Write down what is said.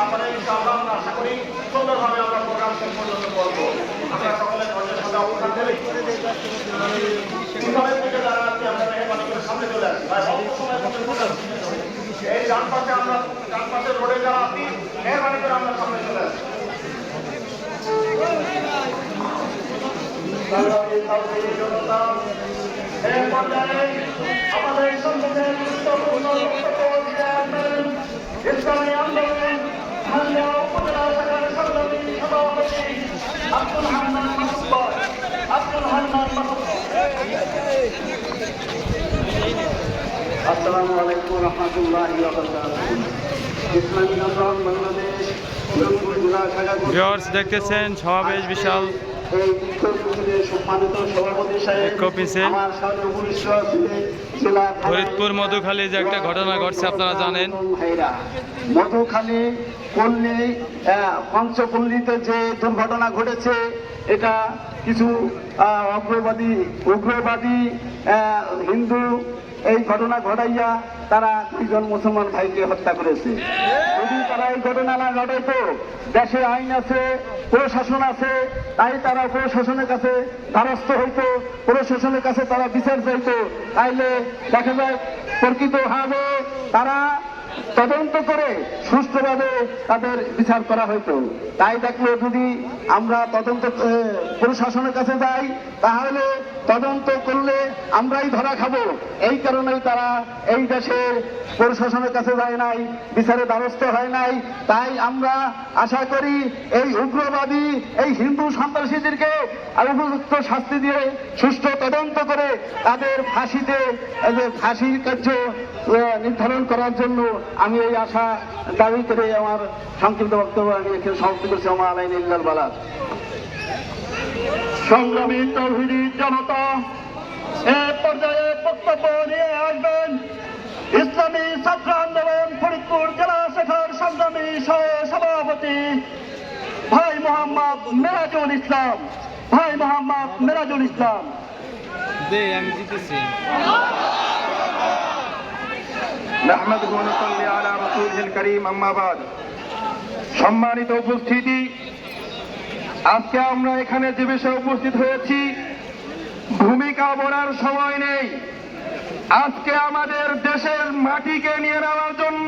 না পারে ইনশাআল্লাহ আমরা আশা করি সুন্দরভাবে আমরা প্রোগ্রাম শেষ পর্যন্ত করব আমরা সকলে ধৈর্যের সাথে অবস্থান করি পিছনের দিকে যারা আছি আমরা মেহরবানি করে সামনে চলে আসি ভাই অল্প সময়ের মধ্যে চলে আসি। এই ডান পাশে আমরা ডান পাশে রোডে যারা আছি মেহরবানি করে আমরা সামনে চলে আসি আমাদের সম্মুখে গুরুত্বপূর্ণ বক্তব্য আসবেন ইসলামী আব্দুল হান্নান মাসুদ আব্দুল হান্নান আসসালামু আলাইকুম রহমতুল্লাহ ইসলামী বাংলাদেশ ভিউয়ার্স, দেখতেছেন সমাবেশ বিশাল। ফরিদপুর মধুখালী যে একটা ঘটনা ঘটছে, আপনারা জানেন। মধুখালী পল্লী পঞ্চপল্লীতে যে দুর্ঘটনা ঘটেছে, এটা কিছু অগ্রবাদী উগ্রবাদী হিন্দু এই ঘটনা ঘটাইয়া তারা দুইজন মুসলমান ভাইকে হত্যা করেছে। তারা এই ঘটনা না ঘটাইতো দেশে আইন আছে, প্রশাসন আছে, তাই তারা প্রশাসনের কাছে দ্বারস্থ হইতো, প্রশাসনের কাছে তারা বিচার চাইতো। তাইলে দেখা যায়, প্রকৃত তারা তদন্ত করে সুষ্ঠুভাবে তাদের বিচার করা হইতো তাই দেখল যদি আমরা তদন্ত প্রশাসনের কাছে যাই, তাহলে তদন্ত করলে আমরাই ধরা খাব। এই কারণেই তারা এই দেশের প্রশাসনের কাছে যায় নাই বিচারে দ্বারস্থ হয় নাই। তাই আমরা আশা করি এই উগ্রবাদী, এই হিন্দু সন্ত্রাসীদেরকে উপযুক্ত শাস্তি দিয়ে সুষ্ঠু তদন্ত করে তাদের ফাঁসিতে ফাঁসির কার্য নির্ধারণ করার জন্য আমি এই আশা দাবি করে আমার সংক্ষিপ্ত বক্তব্য আমি এখানে সমাপ্ত করছি। আমার আলাইন ইল্লাল বালাদ সংগ্রামী তৌহিদি জনতা, এ পর্যায়ে বক্তব্য নিয়ে আসবেন ইসলামী ছাত্র আন্দোলন ফরিদপুর জেলা শাখার সংগ্রামী সভাপতি ভাই মোহাম্মদ মেরাজুল ইসলাম। ভাই মোহাম্মদ মেরাজুল ইসলাম। দে, আমি জিতেছি। نحمده ونصلي على رسوله الكريم أما بعد সম্মানিত উপস্থিতি আজকে আমরা এখানে যে বিষয়ে উপস্থিত হয়েছি ভূমিকা বলার সময় নেই আজকে আমাদের দেশের মাটিকে নিয়ে নেওয়ার জন্য